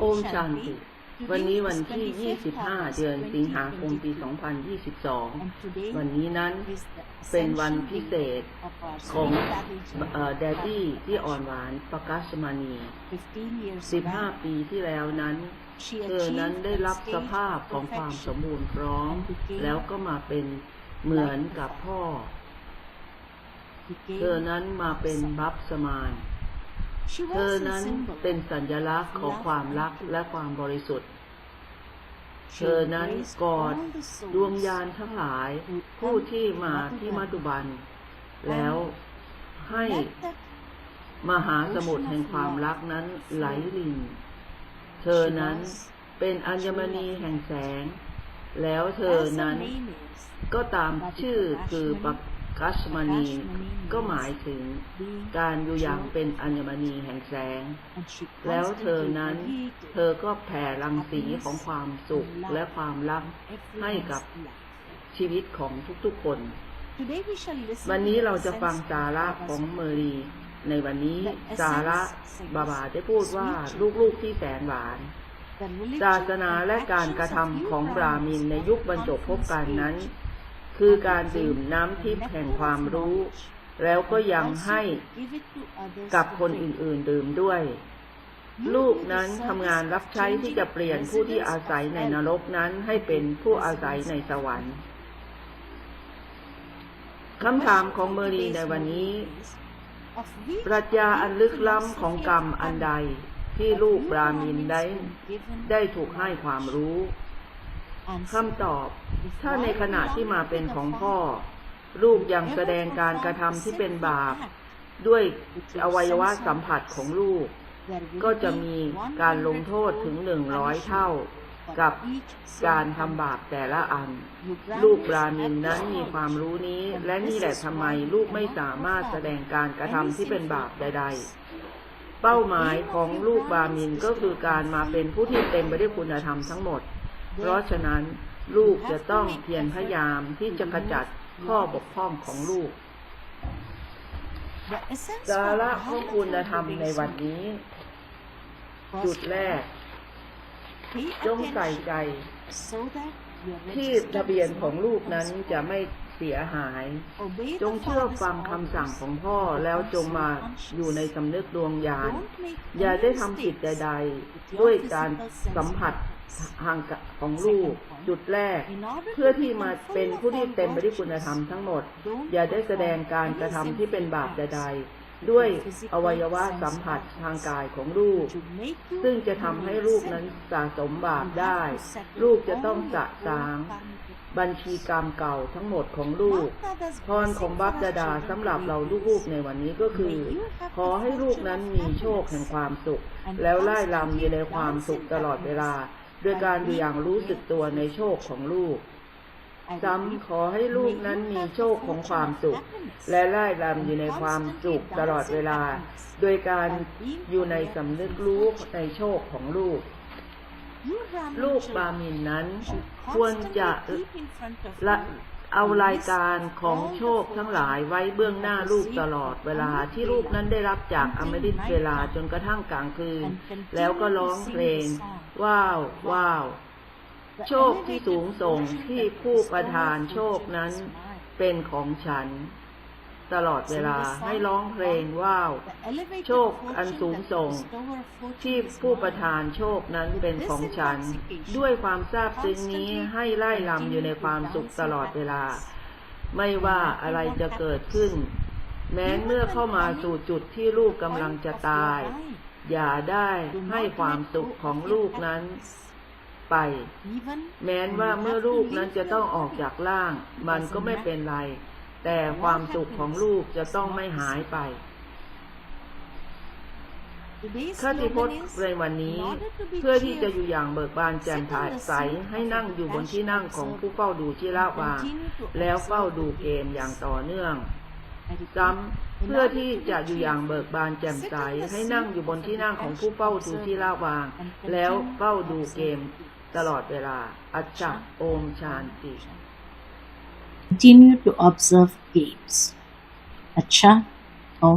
โอมชันติ วันนี้วันที่ 25 เดือนสิงหาคมปี 2022 วันนี้นั้นเป็นวันพิเศษของแดดดี้ที่อ่อนหวานประกาศมานี 15 ปีที่แล้วนั้นเธอนั้นได้รับสภาพของความสมบูรณ์พร้อม แล้วก็มาเป็นเหมือนกับพ่อ เธอนั้นมาเป็นบัพสมาน เธอนั้นเป็นสัญลักษณ์ของความรักและความบริสุทธิ์ เธอนั้นกอดดวงยานทั้งหลายผู้ที่มาที่มัตุบัน แล้วให้มหาสมุทรแห่งความรักนั้นไหลลินเธอนั้นเป็นอัญมณีแห่งแสง แล้วเธอนั้นก็ตามชื่อคือปั กกัชมณีก็หมายถึงการอยู่อย่างเป็นอัญมณีแห่งแสง แล้วเธอนั้น เธอก็แผ่รังสีของความสุขและความรักให้กับชีวิตของทุกๆคน วันนี้เราจะฟังสาระของเมรีในวันนี้สาระบาบาได้พูดว่าลูกๆที่แสนหวานศาสนาและการกระทำของบราหมินในยุคบรรจบพบกันนั้น คือการดื่มน้ำทิพย์แห่งความรู้ แล้วก็ยังให้กับคนอื่นๆดื่มด้วย ลูกนั้นทำงานรับใช้ที่จะเปลี่ยนผู้ที่อาศัยในนรกนั้นให้เป็นผู้อาศัยในสวรรค์คำถามของเมอรีในวันนี้ ปรัชญาอันลึกล้ำของกรรมอันใดที่ลูกบรามินได้ ได้ถูกให้ความรู้ คำตอบ ถ้าในขณะที่มาเป็นของพ่อ ลูกยังแสดงการกระทำที่เป็นบาป ด้วยอวัยวะสัมผัสของลูก ก็จะมีการลงโทษถึงหนึ่งร้อยเท่า กับการทำบาปแต่ละอัน ลูกบรามินนั้นมีความรู้นี้ และนี่แหละทำไมลูกไม่สามารถแสดงการกระทำที่เป็นบาปใด ๆ เป้าหมายของลูกบรามินก็คือการมาเป็นผู้ที่เต็มไปด้วยคุณธรรมทั้งหมด เพราะฉะนั้นลูกจะต้องเพียรพยายามที่จะขจัดข้อบกพร่องของลูกสาระของคุณธรรมในวันนี้ จุดแรก จงใส่ใจ ที่ทะเบียนของลูกนั้นจะไม่เสียหาย จงเชื่อฟังคำสั่งของพ่อแล้วจงมาอยู่ในสำนึกดวงญาณอย่าได้ทำผิดใด ๆ ด้วยการสัมผัส ทางของลูกจุดแรก เพื่อที่มาเป็นผู้ที่เต็มไปด้วยคุณธรรมทั้งหมด อย่าได้แสดงการกระทำที่เป็นบาปใดๆ ด้วยอวัยวะสัมผัสทางกายของลูก ซึ่งจะทำให้ลูกนั้นสะสมบาปได้ ลูกจะต้องสะสางบัญชีกรรมเก่าทั้งหมดของลูก พรของบัพดาดาสำหรับเราลูกๆในวันนี้ก็คือ ขอให้ลูกนั้นมีโชคแห่งความสุข แล้วไล่ลำอยู่ในความสุขตลอดเวลา โดยการอยู่อย่างรู้สึกตัวในโชคของลูก ซ้ำขอให้ลูกนั้นมีโชคของความสุข และไล่ลำอยู่ในความสุขตลอดเวลา โดยการอยู่ในสำนึกรู้ในโชคของลูก ลูกบามินนั้น ควรจะละเอารายการของโชคทั้งหลายไว้เบื้องหน้าลูกตลอดเวลาที่ลูกนั้นได้รับจากอมฤตเวลาจนกระทั่งกลางคืน แล้วก็ร้องเพลง ว้าว ว้าว โชคที่สูงส่งที่ผู้ประทานโชคนั้นเป็นของฉัน ตลอดเวลาให้ร้องเพลงว้าว โชคอันสูงส่ง ที่ผู้ประทานโชคนั้นเป็นของฉัน ด้วยความทราบซึ้งนี้ให้ไล่ลำอยู่ในความสุขตลอดเวลา ไม่ว่าอะไรจะเกิดขึ้น แม้เมื่อเข้ามาสู่จุดที่ลูกกำลังจะตาย อย่าได้ให้ความสุขของลูกนั้นไป แม้นว่าเมื่อลูกนั้นจะต้องออกจากร่าง มันก็ไม่เป็นไร แต่ความสุขของลูกจะต้องไม่หายไปคติพจน์ในวันนี้ เพื่อที่จะอยู่อย่างเบิกบานแจ่มใสให้นั่งอยู่บนที่นั่งของผู้เฝ้าดูที่ลาวาง แล้วเฝ้าดูเกมอย่างต่อเนื่อง ซ้ำเพื่อที่จะอยู่อย่างเบิกบานแจ่มใส ให้นั่งอยู่บนที่นั่งของผู้เฝ้าดูที่ลาวาง แล้วเฝ้าดูเกมตลอดเวลา อัจฉะโอมชานติ Continue to observe games. Acha